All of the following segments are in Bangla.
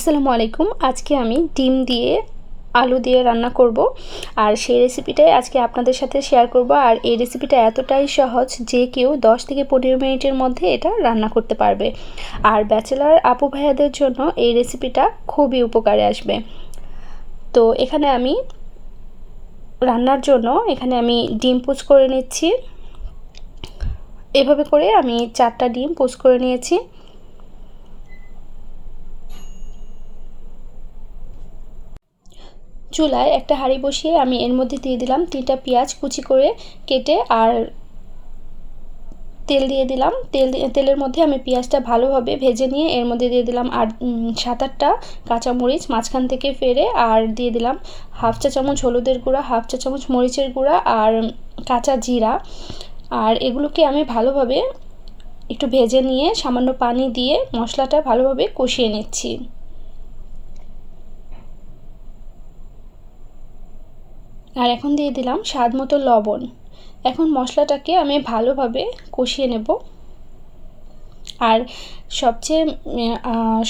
আসসালামু আলাইকুম। আজকে আমি ডিম দিয়ে আলু দিয়ে রান্না করব। আর সেই রেসিপিটাই আজকে আপনাদের সাথে শেয়ার করব। আর এই রেসিপিটা এতটাই সহজ যে কেউ 10 থেকে পনেরো মিনিটের মধ্যে এটা রান্না করতে পারবে। আর ব্যাচেলার আপু ভাইয়াদের জন্য এই রেসিপিটা খুবই উপকারে আসবে। তো এখানে আমি রান্নার জন্য এখানে আমি ডিম পুচ করে নিচ্ছি। এভাবে করে আমি চারটা ডিম পুচ করে নিয়েছি। চুলায় একটা হাঁড়ি বসিয়ে আমি এর মধ্যে দিয়ে দিলাম তিনটা পেঁয়াজ কুচি করে কেটে আর তেল দিয়ে দিলাম। তেল তেলের মধ্যে আমি পেঁয়াজটা ভালোভাবে ভেজে নিয়ে এর মধ্যে দিয়ে দিলাম আর সাত আটটা কাঁচামরিচ মাঝখান থেকে ফেরে আর দিয়ে দিলাম হাফ চা চামচ হলুদের গুঁড়া, হাফ চা চামচ মরিচের গুঁড়া আর কাঁচা জিরা। আর এগুলোকে আমি ভালোভাবে একটু ভেজে নিয়ে সামান্য পানি দিয়ে মশলাটা ভালোভাবে কষিয়ে নিচ্ছি। আর এখন দিয়ে দিলাম স্বাদ মতো লবণ। এখন মশলাটাকে আমি ভালোভাবে কষিয়ে নেব। আর সবচেয়ে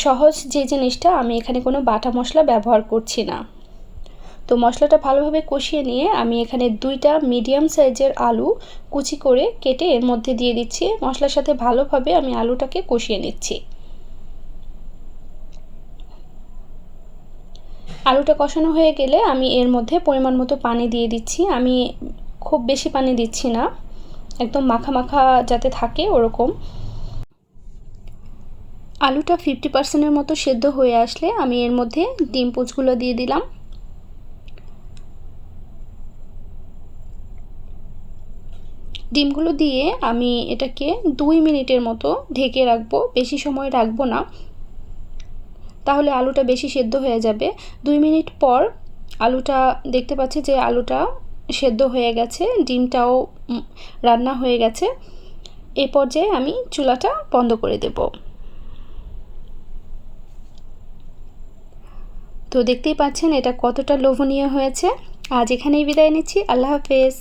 সহজ যে জিনিসটা, আমি এখানে কোনো বাটা মশলা ব্যবহার করছি না। তো মশলাটা ভালোভাবে কষিয়ে নিয়ে আমি এখানে দুইটা মিডিয়াম সাইজের আলু কুচি করে কেটে এর মধ্যে দিয়ে দিচ্ছি। মশলার সাথে ভালোভাবে আমি আলুটাকে কষিয়ে নিচ্ছি। আলুটা কষানো হয়ে গেলে আমি এর মধ্যে পরিমাণ মতো পানি দিয়ে দিচ্ছি। আমি খুব বেশি পানি দিচ্ছি না। একদম মাখা মাখা যাতে থাকে ওরকম। আলুটা ফিফটি পার্সেন্টের মতো সেদ্ধ হয়ে আসলে আমি এর মধ্যে ডিম পুচগুলো দিয়ে দিলাম। ডিমগুলো দিয়ে আমি এটাকে দুই মিনিটের মতো ঢেকে রাখব। বেশি সময় রাখব না। তাহলে আলুটা বেশি সেদ্ধ হয়ে যাবে। দুই মিনিট পর আলুটা দেখতে পাচ্ছি যে আলুটা সেদ্ধ হয়ে গেছে, ডিমটাও রান্না হয়ে গেছে। এ পর্যায়ে আমি চুলাটা বন্ধ করে দেব। তো দেখতেই পাচ্ছেন এটা কতটা লোভনীয় হয়েছে। আজ এখানেই বিদায় নিচ্ছি। আল্লাহ হাফেজ।